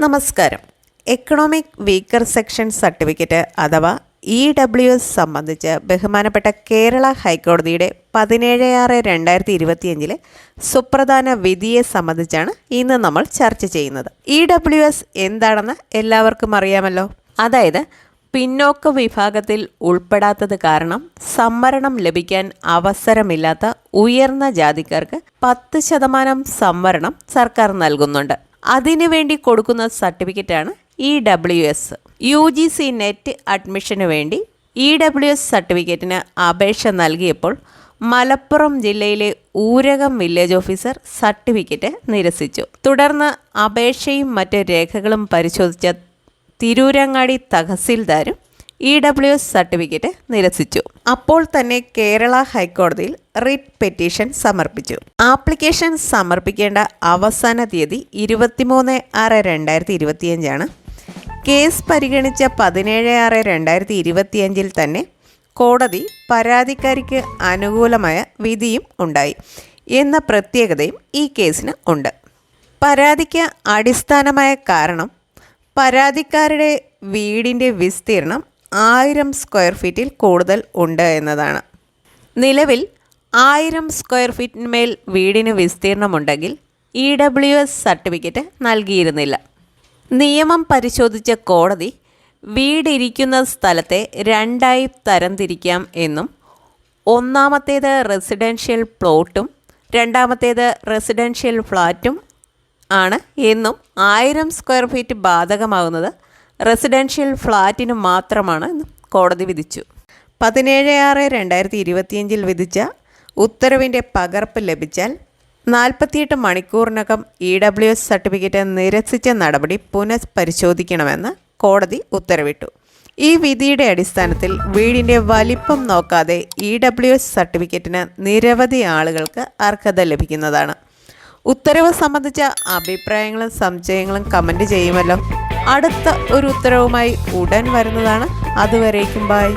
നമസ്കാരം. Economic weaker section certificate അഥവാ E W S സംബന്ധിച്ച് ബഹുമാനപ്പെട്ട കേരള ഹൈക്കോടതിയുടെ പതിനേഴ് ആറ് രണ്ടായിരത്തി ഇരുപത്തിയഞ്ചിലെ സുപ്രധാന വിധിയെ സംബന്ധിച്ചാണ് ഇന്ന് നമ്മൾ ചർച്ച ചെയ്യുന്നത്. ഇ ഡബ്ല്യു എസ് എന്താണെന്ന് എല്ലാവർക്കും അറിയാമല്ലോ. അതായത് പിന്നോക്ക വിഭാഗത്തിൽ ഉൾപ്പെടാത്തത് കാരണം സംവരണം ലഭിക്കാൻ അവസരമില്ലാത്ത ഉയർന്ന ജാതിക്കാർക്ക് പത്ത് ശതമാനം സംവരണം സർക്കാർ നൽകുന്നുണ്ട്. അതിനുവേണ്ടി കൊടുക്കുന്ന സർട്ടിഫിക്കറ്റാണ് E W S U G C net അഡ്മിഷന് വേണ്ടി ഇ ഡബ്ല്യു എസ് സർട്ടിഫിക്കറ്റിന് അപേക്ഷ നൽകിയപ്പോൾ മലപ്പുറം ജില്ലയിലെ ഊരകം വില്ലേജ് ഓഫീസർ സർട്ടിഫിക്കറ്റ് നിരസിച്ചു. തുടർന്ന് അപേക്ഷയും മറ്റ് രേഖകളും പരിശോധിച്ച തിരൂരങ്ങാടി തഹസിൽദാരും ഇ ഡബ്ല്യു എസ് സർട്ടിഫിക്കറ്റ് നിരസിച്ചു. അപ്പോൾ തന്നെ കേരള ഹൈക്കോടതിയിൽ റിറ്റ് പെറ്റീഷൻ സമർപ്പിച്ചു. ആപ്ലിക്കേഷൻ സമർപ്പിക്കേണ്ട അവസാന തീയതി ഇരുപത്തിമൂന്ന് ആറ് രണ്ടായിരത്തി ഇരുപത്തിയഞ്ചാണ് കേസ് പരിഗണിച്ച പതിനേഴ് ആറ് രണ്ടായിരത്തി ഇരുപത്തിയഞ്ചിൽ തന്നെ കോടതി പരാതിക്കാരിക്ക് അനുകൂലമായ വിധിയും ഉണ്ടായി എന്ന പ്രത്യേകതയും ഈ കേസിന് ഉണ്ട്. പരാതിക്ക് അടിസ്ഥാനമായ കാരണം പരാതിക്കാരുടെ വീടിന്റെ വിസ്തീർണം ആയിരം സ്ക്വയർ ഫീറ്റിൽ കൂടുതൽ ഉണ്ട് എന്നതാണ്. നിലവിൽ ആയിരം സ്ക്വയർ ഫീറ്റിന്മേൽ വീടിന് വിസ്തീർണമുണ്ടെങ്കിൽ ഇ ഡബ്ല്യു എസ് സർട്ടിഫിക്കറ്റ് നൽകിയിരുന്നില്ല. നിയമം പരിശോധിച്ച കോടതി വീടിരിക്കുന്ന സ്ഥലത്തെ രണ്ടായി തരംതിരിക്കാം എന്നും ഒന്നാമത്തേത് റെസിഡൻഷ്യൽ പ്ലോട്ടും രണ്ടാമത്തേത് റെസിഡൻഷ്യൽ ഫ്ലാറ്റും ആണ് എന്നും ആയിരം സ്ക്വയർ ഫീറ്റ് ബാധകമാകുന്നത് റെസിഡൻഷ്യൽ ഫ്ലാറ്റിന് മാത്രമാണ് കോടതി വിധിച്ചു. പതിനേഴ് ആറ് രണ്ടായിരത്തി ഇരുപത്തിയഞ്ചിൽ വിധിച്ച ഉത്തരവിന്റെ പകർപ്പ് ലഭിച്ചാൽ നാൽപ്പത്തിയെട്ട് മണിക്കൂറിനകം ഇ ഡബ്ല്യു എസ് സർട്ടിഫിക്കറ്റ് നിരസിച്ച നടപടി പുനഃപരിശോധിക്കണമെന്ന് കോടതി ഉത്തരവിട്ടു. ഈ വിധിയുടെ അടിസ്ഥാനത്തിൽ വീടിന്റെ വലിപ്പം നോക്കാതെ ഇ ഡബ്ല്യു എസ് സർട്ടിഫിക്കറ്റിന് നിരവധി ആളുകൾക്ക് അർഹത ലഭിക്കുന്നതാണ്. ഉത്തരവ് സംബന്ധിച്ച അഭിപ്രായങ്ങളും സംശയങ്ങളും കമന്റ് ചെയ്യുമല്ലോ. അടുത്ത ഒരു ഉത്തരവുമായി ഉടൻ വരുന്നതാണ്. അതുവരേക്കും ബായ്